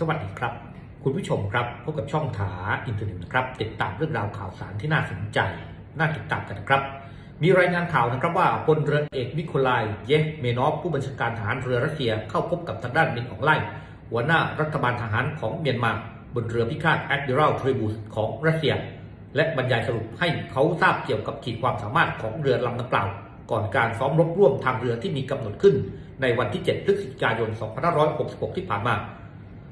สวัสดีครับ คุณผู้ชมครับพบกับช่องถาอินเทอร์เน็ตนะครับ ติดตามเรื่องราวข่าวสารที่น่าสนใจ น่าติดตามกันนะครับ มีรายงานข่าวนะครับว่าพลเรือเอกมิโคลายเยฟเมนอฟผู้บัญชาการทหารเรือรัสเซียเข้าพบกับทางด้านมินอองไล่หัวหน้ารัฐบาลทหารของเมียนมาบนเรือพิฆาตแอดมิรัลทริบูสของรัสเซีย และบรรยายสรุปให้เขาทราบเกี่ยวกับขีดความสามารถของเรือลำดังกล่าวก่อนการซ้อมรบร่วมทางเรือที่มีกำหนดขึ้น ในวันที่ 7 พฤศจิกายน 2566 ที่ผ่านมา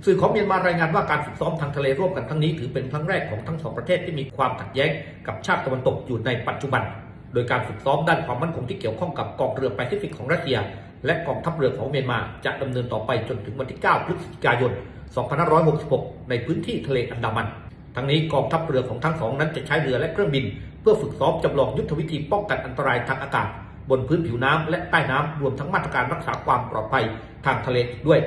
สื่อของเมียนมารายงานว่าการฝึกซ้อมทางทะเลร่วมกันครั้งนี้ถือเป็นครั้งแรกของทั้งสองประเทศที่มีความขัดแย้งกับชาติตะวันตกอยู่ในปัจจุบัน โดยการฝึกซ้อมด้านความมั่นคงที่เกี่ยวข้องกับกองเรือแปซิฟิกของรัสเซีย และกองทัพเรือของเมียนมาจะดำเนินต่อไปจนถึงวันที่ 9 พฤศจิกายน 2566 ในพื้นที่ทะเลอันดามัน ทั้งนี้กองทัพเรือของทั้งสองนั้นจะใช้เรือและเครื่องบิน เพื่อฝึกซ้อมจำลองยุทธวิธีป้องกันอันตรายทางอากาศ บนพื้นผิวน้ำและใต้น้ำรวมทั้งมาตรการรักษาความปลอดภัยทางทะเลอีกด้วย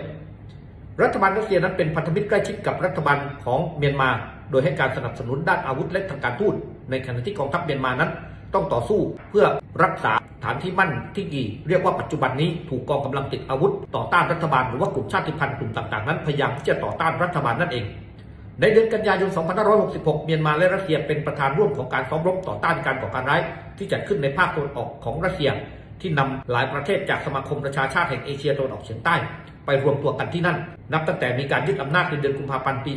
รัฐบาลรัสเซียนั้นเป็นพันธมิตรใกล้ชิดกับรัฐบาลของเมียนมา โดยให้การสนับสนุนด้านอาวุธและทางการทูตในขณะที่กองทัพเมียนมานั้น ต้องต่อสู้เพื่อรักษาฐานที่มั่นที่ดีเรียกว่าปัจจุบันนี้ถูกกองกำลังติดอาวุธ ต่อต้านรัฐบาลหรือว่ากลุ่มชาติพันธุ์กลุ่มต่างๆนั้นพยายามที่จะต่อต้านรัฐบาลนั่นเอง ในเดือนกันยายน 2566 เมียนมาและรัสเซียเป็นประธานร่วมของการซ้อมรบต่อต้านการก่อการร้ายที่จัดขึ้นในภาคตะวันออกของรัสเซีย ที่นำหลายประเทศจากสมาคมประชาชาติแห่งเอเชียตะวันออกเฉียงใต้ ไปรวมตัวกันที่นั่น นับตั้งแต่มีการยึดอำนาจในเดือนกุมภาพันธ์ปี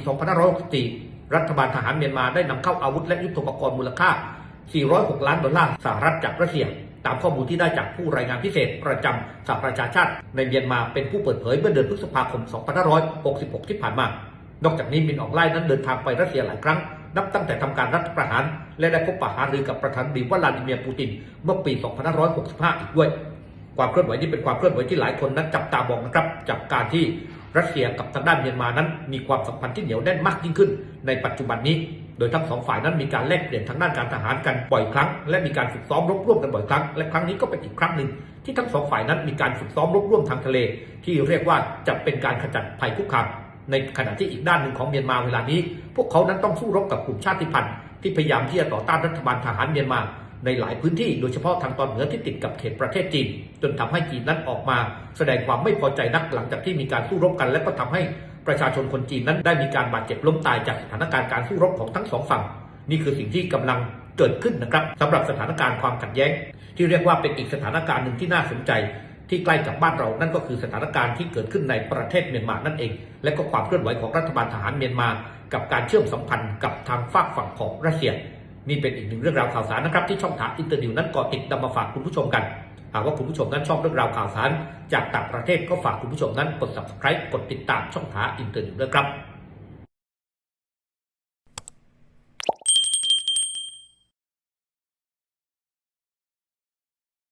2564 รัฐบาลทหารเมียนมาได้นำเข้าอาวุธและยุทโธปกรณ์มูลค่า 406 ล้านดอลลาร์สหรัฐจากรัสเซียตามข้อมูลที่ได้จากผู้รายงานพิเศษประจำสหประชาชาติในเมียนมาเป็นผู้เปิดเผยเมื่อเดือนพฤษภาคม 2566 ที่ผ่านมา นอกจากนี้มินออกไล่นั้นเดินทางไปรัสเซียหลายครั้ง นับตั้งแต่ทำการรัฐประหาร และได้พบปะหารือกับประธานาธิบดีวลาดิเมียร์ปูติน เมื่อปี 2565 อีกด้วย ความเคลื่อนไหวนี้เป็นความเคลื่อนไหวที่หลายคนนั้นจับตามองนะครับจากการที่รัสเซียกับทางด้านเมียนมานั้น มีความสัมพันธ์ที่เหนียวแน่นมากยิ่งขึ้น ในปัจจุบันนี้ โดยทั้งสองฝ่ายนั้นมีการแลกเปลี่ยนทางด้านการทหารกันบ่อยครั้ง และมีการฝึกซ้อมรบร่วมกันบ่อยครั้ง และครั้งนี้ก็เป็นอีกครั้งหนึ่งที่ทั้งสองฝ่ายนั้นมีการฝึกซ้อมรบร่วมทางทะเล ที่เรียกว่าจะเป็นการขจัดภัยคุกคาม ในขณะที่อีกด้านหนึ่งของเมียนมาเวลานี้ พวกเขานั้นต้องสู้รบกับกลุ่มชาติพันธุ์ที่พยายามที่จะต่อต้านรัฐบาลทหารเมียนมาในหลายพื้นที่โดยเฉพาะทางตอนเหนือที่ติดกับเขตประเทศจีน จนทำให้จีนนั้นออกมา แสดงความไม่พอใจนักหลังจากที่มีการสู้รบกัน และก็ทำให้ประชาชนคนจีนนั้นได้มีการบาดเจ็บล้มตายจากสถานการณ์การสู้รบของทั้งสองฝั่ง นี่คือสิ่งที่กำลังเกิดขึ้นนะครับสำหรับสถานการณ์ความขัดแย้ง ที่เรียกว่าเป็นอีกสถานการณ์หนึ่งที่น่าสนใจ ที่ใกล้กับบ้านเรานั่นก็คือสถานการณ์ที่เกิดขึ้นในประเทศเมียนมานั่นเอง และก็ความเคลื่อนไหวของรัฐบาลทหารเมียนมา กับการเชื่อมสัมพันธ์กับทางฝากฝั่งของรัสเซียนี่เป็นอีกหนึ่งเรื่องราวข่าวสารนะครับที่ช่องทางอินเตอร์นิวนั้นก่อติดนำมาฝากคุณผู้ชมกันหากว่าคุณผู้ชมนั้นชอบเรื่องราวข่าวสาร จากต่างประเทศก็ฝากคุณผู้ชมนั้นกด subscribe กดติดตามช่องทางอินเตอร์นิวด้วยครับ